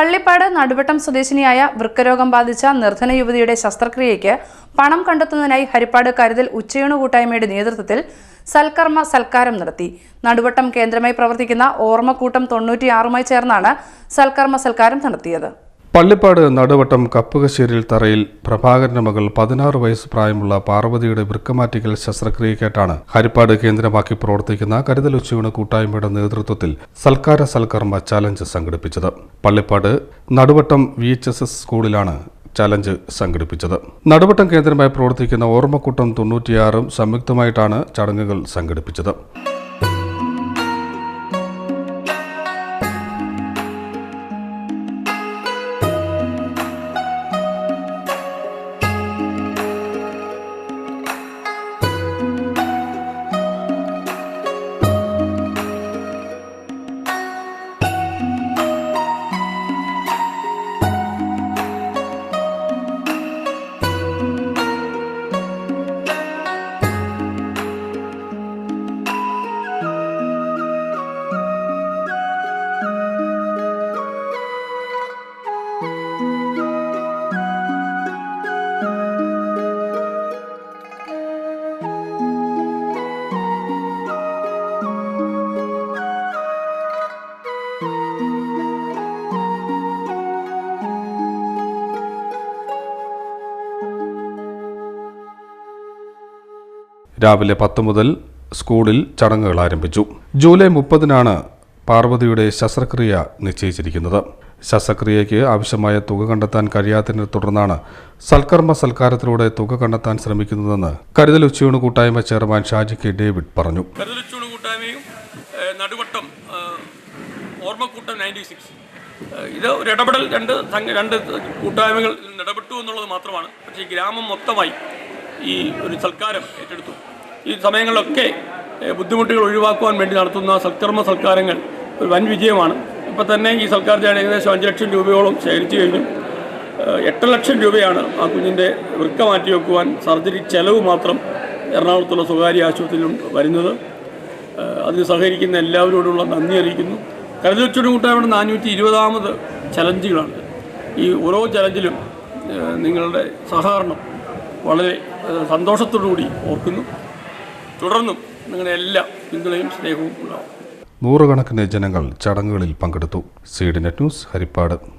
പള്ളിപ്പാട് നടുവട്ടം സ്വദേശിനിയായ വൃക്കരോഗം ബാധിച്ച നിർധന യുവതിയുടെ ശസ്ത്രക്രിയയ്ക്ക് പണം കണ്ടെത്തുന്നതിനായി ഹരിപ്പാട് കരുതൽ ഉച്ചയൂണ് കൂട്ടായ്മയുടെ നേതൃത്വത്തിൽ സൽക്കർമ്മ സൽക്കാരം നടത്തി. നടുവട്ടം കേന്ദ്രമായി പ്രവർത്തിക്കുന്ന ഓർമ്മക്കൂട്ടം തൊണ്ണൂറ്റിയാറുമായി ചേർന്നാണ് സൽക്കർമ്മ സൽക്കാരം നടത്തിയത്. പള്ളിപ്പാട് നടുവട്ടം കപ്പുകശ്ശേരിയിൽ തറയിൽ പ്രഭാകരന്റെ മകൾ പതിനാറ് വയസ്സ് പ്രായമുള്ള പാർവതിയുടെ വൃക്കമാറ്റിക്കൽ ശസ്ത്രക്രിയക്കായിട്ടാണ് ഹരിപ്പാട് കേന്ദ്രമാക്കി പ്രവർത്തിക്കുന്ന കരുതൽ ഉച്ചയൂണ് കൂട്ടായ്മയുടെ നേതൃത്വത്തിൽ സൽക്കാര സൽക്കർമ്മ ചാലഞ്ച് സംഘടിപ്പിച്ചത്. Pallippad Naduvattom V H S S സ്കൂളിലാണ് ചലഞ്ച് സംഘടിപ്പിച്ചത്. നടുവട്ടം കേന്ദ്രമായി പ്രവർത്തിക്കുന്ന ഓർമ്മക്കൂട്ടം തൊണ്ണൂറ്റിയാറും സംയുക്തമായിട്ടാണ് ചടങ്ങുകൾ സംഘടിപ്പിച്ചത്. രാവിലെ പത്ത് മുതൽ സ്കൂളിൽ ചടങ്ങുകൾ ആരംഭിച്ചു. ജൂലൈ മുപ്പതിനാണ് പാർവതിയുടെ ശസ്ത്രക്രിയ നിശ്ചയിച്ചിരിക്കുന്നത്. ശസ്ത്രക്രിയയ്ക്ക് ആവശ്യമായ തുക കണ്ടെത്താൻ കഴിയാത്തതിനെ തുടർന്നാണ് സൽക്കർമ്മ സൽക്കാരത്തിലൂടെ തുക കണ്ടെത്താൻ ശ്രമിക്കുന്നതെന്ന് കരുതൽ ഉച്ചയൂണ് കൂട്ടായ്മ ചെയർമാൻ ഷാജി കെ ഡേവിഡ് പറഞ്ഞു. നടുവട്ടം ഓർമ്മക്കൂട്ടം നയന്റി സിക്സ് ഇത് ഒരു ഇടപെടൽ രണ്ട് രണ്ട് കൂട്ടായ്മകൾ ഇടപെട്ടു എന്നുള്ളത് മാത്രമാണ്. പക്ഷേ ഗ്രാമം മൊത്തമായി ഈ ഒരു സൽക്കാരം ഏറ്റെടുത്തു. ഈ സമയങ്ങളിലൊക്കെ ബുദ്ധിമുട്ടുകൾ ഒഴിവാക്കുവാൻ വേണ്ടി നടത്തുന്ന സൽക്കർമ്മ സൽക്കാരങ്ങൾ ഒരു വൻ വിജയമാണ്. ഇപ്പം തന്നെ ഈ സൽക്കാരത്തിന് ഏകദേശം അഞ്ച് ലക്ഷം രൂപയോളം ശേഖരിച്ചു കഴിഞ്ഞു. എട്ട് ലക്ഷം രൂപയാണ് ആ കുഞ്ഞിന്റെ വൃക്ക മാറ്റി വെക്കുവാൻ സർജറി ചെലവ് മാത്രം എറണാകുളത്തുള്ള സ്വകാര്യ ആശുപത്രിയിലും വരുന്നത്. അതിന് സഹകരിക്കുന്ന എല്ലാവരോടുള്ള നന്ദി അറിയിക്കുന്നു. കരുതച്ചുടി കൂട്ടായ്മയുടെ നാനൂറ്റി ഇരുപതാമത് ചലഞ്ചുകളാണ്. ഈ ഓരോ ചലഞ്ചിലും നിങ്ങളുടെ സഹകരണം വളരെ സന്തോഷത്തോടുകൂടി ഓർക്കുന്നു. തുടർന്നും നിങ്ങളുടെ എല്ലാ പിന്തുണയും സ്നേഹവും ഉണ്ടാവും. നൂറുകണക്കിന് ജനങ്ങൾ ചടങ്ങുകളിൽ പങ്കെടുത്തു. Seed net news Haripad.